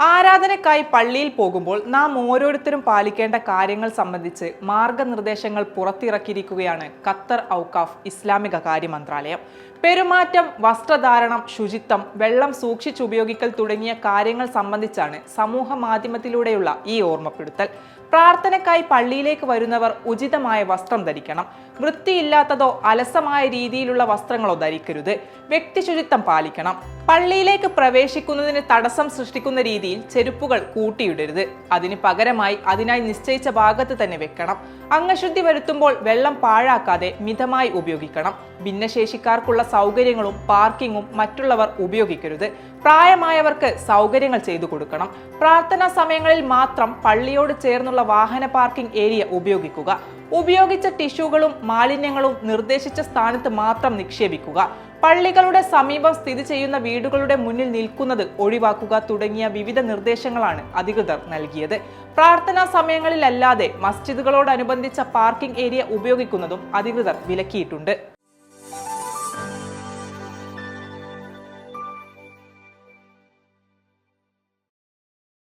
ആരാധനക്കായി പള്ളിയിൽ പോകുമ്പോൾ നാം ഓരോരുത്തരും പാലിക്കേണ്ട കാര്യങ്ങൾ സംബന്ധിച്ച് മാർഗനിർദ്ദേശങ്ങൾ പുറത്തിറക്കിയിരിക്കുകയാണ് ഖത്തർ ഔക്കാഫ് ഇസ്ലാമിക കാര്യ മന്ത്രാലയം പെരുമാറ്റം വസ്ത്രധാരണം ശുചിത്വം വെള്ളം സൂക്ഷിച്ചുപയോഗിക്കൽ തുടങ്ങിയ കാര്യങ്ങൾ സംബന്ധിച്ചാണ് സമൂഹ മാധ്യമത്തിലൂടെയുള്ള ഈ ഓർമ്മപ്പെടുത്തൽ. പ്രാർത്ഥനയ്ക്കായി പള്ളിയിലേക്ക് വരുന്നവർ ഉചിതമായ വസ്ത്രം ധരിക്കണം. വൃത്തിയില്ലാത്തതോ അലസമായ രീതിയിലുള്ള വസ്ത്രങ്ങളോ ധരിക്കരുത്. വ്യക്തിശുചിത്വം പാലിക്കണം. പള്ളിയിലേക്ക് പ്രവേശിക്കുന്നതിന് തടസ്സം സൃഷ്ടിക്കുന്ന രീതിയിൽ ചെരുപ്പുകൾ കൂട്ടിയിടരുത്. അതിന് പകരമായി അതിനായി നിശ്ചയിച്ച ഭാഗത്ത് തന്നെ വെക്കണം. അംഗശുദ്ധി വരുത്തുമ്പോൾ വെള്ളം പാഴാക്കാതെ മിതമായി ഉപയോഗിക്കണം. ഭിന്നശേഷിക്കാർക്കുള്ള സൗകര്യങ്ങളും പാർക്കിങ്ങും മറ്റുള്ളവർ ഉപയോഗിക്കരുത്. പ്രായമായവർക്ക് സൗകര്യങ്ങൾ ചെയ്തു കൊടുക്കണം. പ്രാർത്ഥനാ സമയങ്ങളിൽ മാത്രം പള്ളിയോട് ചേർന്നുള്ള വാഹന പാർക്കിംഗ് ഏരിയ ഉപയോഗിക്കുക. ഉപയോഗിച്ച ടിഷ്യൂകളും മാലിന്യങ്ങളും നിർദ്ദേശിച്ച സ്ഥാനത്ത് മാത്രം നിക്ഷേപിക്കുക. പള്ളികളുടെ സമീപം സ്ഥിതി ചെയ്യുന്ന വീടുകളുടെ മുന്നിൽ നിൽക്കുന്നത് ഒഴിവാക്കുക തുടങ്ങിയ വിവിധ നിർദ്ദേശങ്ങളാണ് അധികൃതർ നൽകിയത്. പ്രാർത്ഥനാ സമയങ്ങളിലല്ലാതെ മസ്ജിദുകളോടനുബന്ധിച്ച പാർക്കിംഗ് ഏരിയ ഉപയോഗിക്കുന്നതും അധികൃതർ വിലക്കിയിട്ടുണ്ട്.